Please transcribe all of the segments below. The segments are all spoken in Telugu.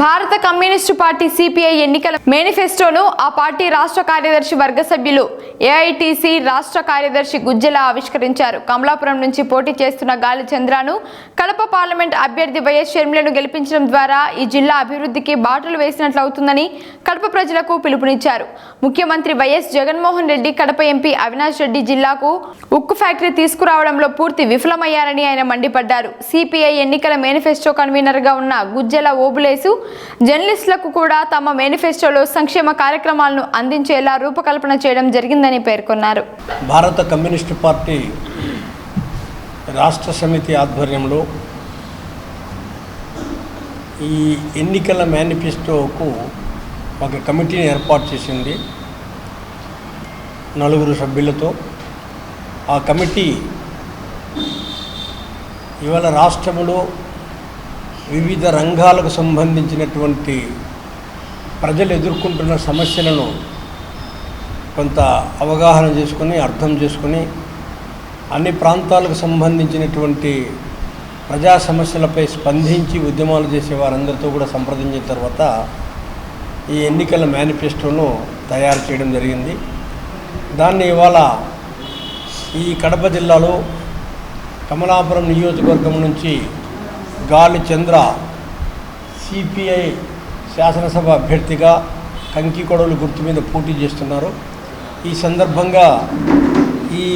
భారత కమ్యూనిస్టు పార్టీ సిపిఐ ఎన్నికల మేనిఫెస్టోను ఆ పార్టీ రాష్ట్ర కార్యదర్శి వర్గ సభ్యులు ఏఐటీసీ రాష్ట్ర కార్యదర్శి గుజ్జల ఆవిష్కరించారు. కమలాపురం నుంచి పోటీ చేస్తున్న గాలి చంద్రాను కడప పార్లమెంట్ అభ్యర్థి వైఎస్ షర్మిలను గెలిపించడం ద్వారా ఈ జిల్లా అభివృద్ధికి బాటలు వేసినట్లు అవుతుందని కడప ప్రజలకు పిలుపునిచ్చారు. ముఖ్యమంత్రి వైఎస్ జగన్మోహన్ రెడ్డి కడప ఎంపీ అవినాష్ రెడ్డి జిల్లాకు ఉక్కు ఫ్యాక్టరీ తీసుకురావడంలో పూర్తి విఫలమయ్యారని ఆయన మండిపడ్డారు. సిపిఐ ఎన్నికల మేనిఫెస్టో కన్వీనర్గా ఉన్న గుజ్జల ఓబులేసు జర్నలిస్టులకు కూడా తమ మేనిఫెస్టోలో సంక్షేమ కార్యక్రమాలను అందించేలా రూపకల్పన చేయడం జరిగిందని పేర్కొన్నారు. భారత కమ్యూనిస్టు పార్టీ రాష్ట్ర సమితి ఆధ్వర్యంలో ఈ ఎన్నికల మేనిఫెస్టోకు ఒక కమిటీని ఏర్పాటు చేసింది నలుగురు సభ్యులతో. ఆ కమిటీ ఇవాళ రాష్ట్రంలో వివిధ రంగాలకు సంబంధించినటువంటి ప్రజలు ఎదుర్కొంటున్న సమస్యలను కొంత అవగాహన చేసుకొని అర్థం చేసుకొని అన్ని ప్రాంతాలకు సంబంధించినటువంటి ప్రజా సమస్యలపై స్పందించి ఉద్యమాలు చేసే వారందరితో కూడా సంప్రదించిన తర్వాత ఈ ఎన్నికల మేనిఫెస్టోను తయారు చేయడం జరిగింది. దాన్ని ఇవాళ ఈ కడప జిల్లాలో కమలాపురం నియోజకవర్గం నుంచి గాలి చంద్ర సిపిఐ శాసనసభ అభ్యర్థిగా కంకికొడవలు గుర్తు మీద పోటీ చేస్తున్నారు. ఈ సందర్భంగా ఈ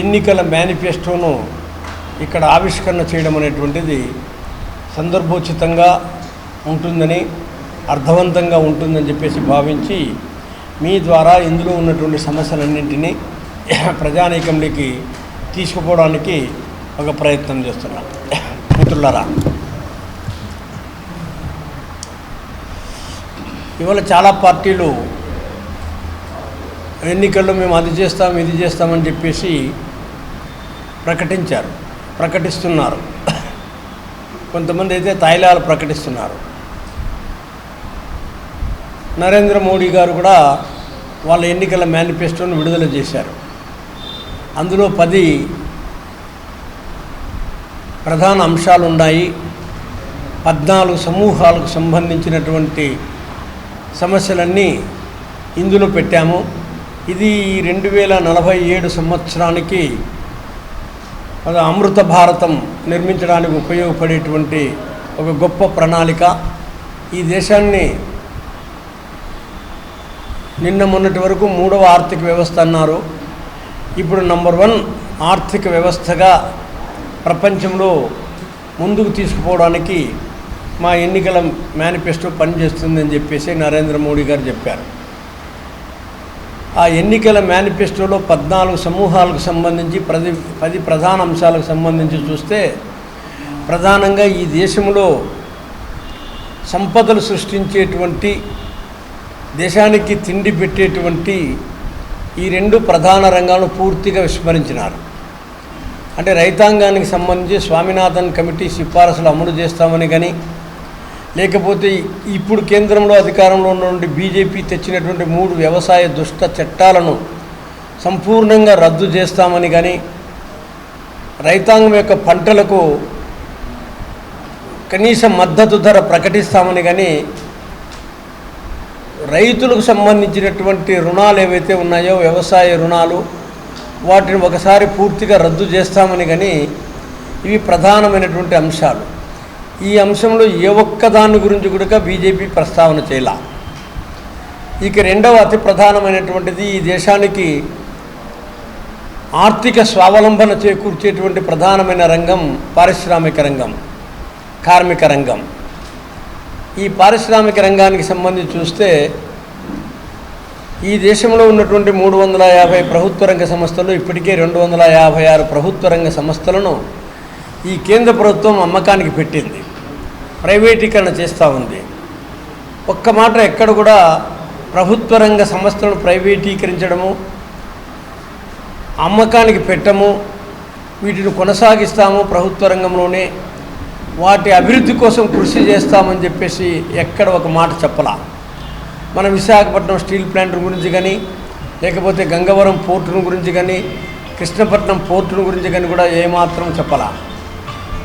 ఎన్నికల మేనిఫెస్టోను ఇక్కడ ఆవిష్కరణ చేయడం అనేటువంటిది సందర్భోచితంగా ఉంటుందని అర్థవంతంగా ఉంటుందని చెప్పేసి భావించి మీ ద్వారా ఇందులో ఉన్నటువంటి సమస్యలన్నింటినీ ప్రజానీకంలోకి తీసుకుపోవడానికి ఒక ప్రయత్నం చేస్తున్నాను మిత్రులరా ఇవాళ చాలా పార్టీలు ఎన్నికల్లో మేము అది చేస్తాం ఇది చేస్తామని చెప్పేసి ప్రకటించారు ప్రకటిస్తున్నారు. కొంతమంది అయితే తైలాలు ప్రకటిస్తున్నారు. నరేంద్ర మోడీ గారు కూడా వాళ్ళ ఎన్నికల మేనిఫెస్టోను విడుదల చేశారు. అందులో పది ప్రధాన అంశాలు ఉన్నాయి పద్నాలుగు సమూహాలకు సంబంధించినటువంటి సమస్యలన్నీ ఇందులో పెట్టాము. ఇది రెండు వేల నలభై ఏడు సంవత్సరానికి అమృత భారతం నిర్మించడానికి ఉపయోగపడేటువంటి ఒక గొప్ప ప్రణాళిక. ఈ దేశాన్ని నిన్న మొన్నటి వరకు మూడవ ఆర్థిక వ్యవస్థ అన్నారు. ఇప్పుడు నంబర్ వన్ ఆర్థిక వ్యవస్థగా ప్రపంచంలో ముందుకు తీసుకుపోవడానికి మా ఎన్నికల మేనిఫెస్టో పనిచేస్తుందని చెప్పేసి నరేంద్ర మోడీ గారు చెప్పారు. ఆ ఎన్నికల మేనిఫెస్టోలో పద్నాలుగు సమూహాలకు సంబంధించి ప్రతి పది ప్రధాన అంశాలకు సంబంధించి చూస్తే ప్రధానంగా ఈ దేశంలో సంపదలు సృష్టించేటువంటి దేశానికి తిండి పెట్టేటువంటి ఈ రెండు ప్రధాన రంగాలను పూర్తిగా విస్మరించినారు. అంటే రైతాంగానికి సంబంధించి స్వామినాథన్ కమిటీ సిఫారసులు అమలు చేస్తామని కానీ లేకపోతే ఇప్పుడు కేంద్రంలో అధికారంలో ఉన్నటువంటి బీజేపీ తెచ్చినటువంటి మూడు వ్యవసాయ దుష్ట చట్టాలను సంపూర్ణంగా రద్దు చేస్తామని కానీ రైతాంగం యొక్క పంటలకు కనీస మద్దతు ధర ప్రకటిస్తామని కానీ రైతులకు సంబంధించినటువంటి రుణాలు ఏవైతే ఉన్నాయో వ్యవసాయ రుణాలు వాటిని ఒకసారి పూర్తిగా రద్దు చేస్తామని కానీ ఇవి ప్రధానమైనటువంటి అంశాలు. ఈ అంశంలో ఏ ఒక్క దాని గురించి కూడా బీజేపీ ప్రస్తావన చేయాల. ఇక రెండవ అతి ప్రధానమైనటువంటిది ఈ దేశానికి ఆర్థిక స్వావలంబన చేకూర్చేటువంటి ప్రధానమైన రంగం పారిశ్రామిక రంగం కార్మిక రంగం. ఈ పారిశ్రామిక రంగానికి సంబంధించి చూస్తే ఈ దేశంలో ఉన్నటువంటి మూడు వందల యాభై ప్రభుత్వ రంగ సంస్థలు ఇప్పటికే రెండు వందల యాభై ఆరు ప్రభుత్వ రంగ సంస్థలను ఈ కేంద్ర ప్రభుత్వం అమ్మకానికి పెట్టింది. ప్రైవేటీకరణ చేస్తూ ఉంది. ఒక్క మాట ఎక్కడ కూడా ప్రభుత్వ రంగ సంస్థలను ప్రైవేటీకరించడము అమ్మకానికి పెట్టము వీటిని కొనసాగిస్తాము ప్రభుత్వ రంగంలోనే వాటి అభివృద్ధి కోసం కృషి చేస్తామని చెప్పేసి ఎక్కడ ఒక మాట చెప్పలా. మన విశాఖపట్నం స్టీల్ ప్లాంట్ గురించి కానీ లేకపోతే గంగవరం పోర్టును గురించి కానీ కృష్ణపట్నం పోర్టును గురించి కానీ కూడా ఏమాత్రం చెప్పలా.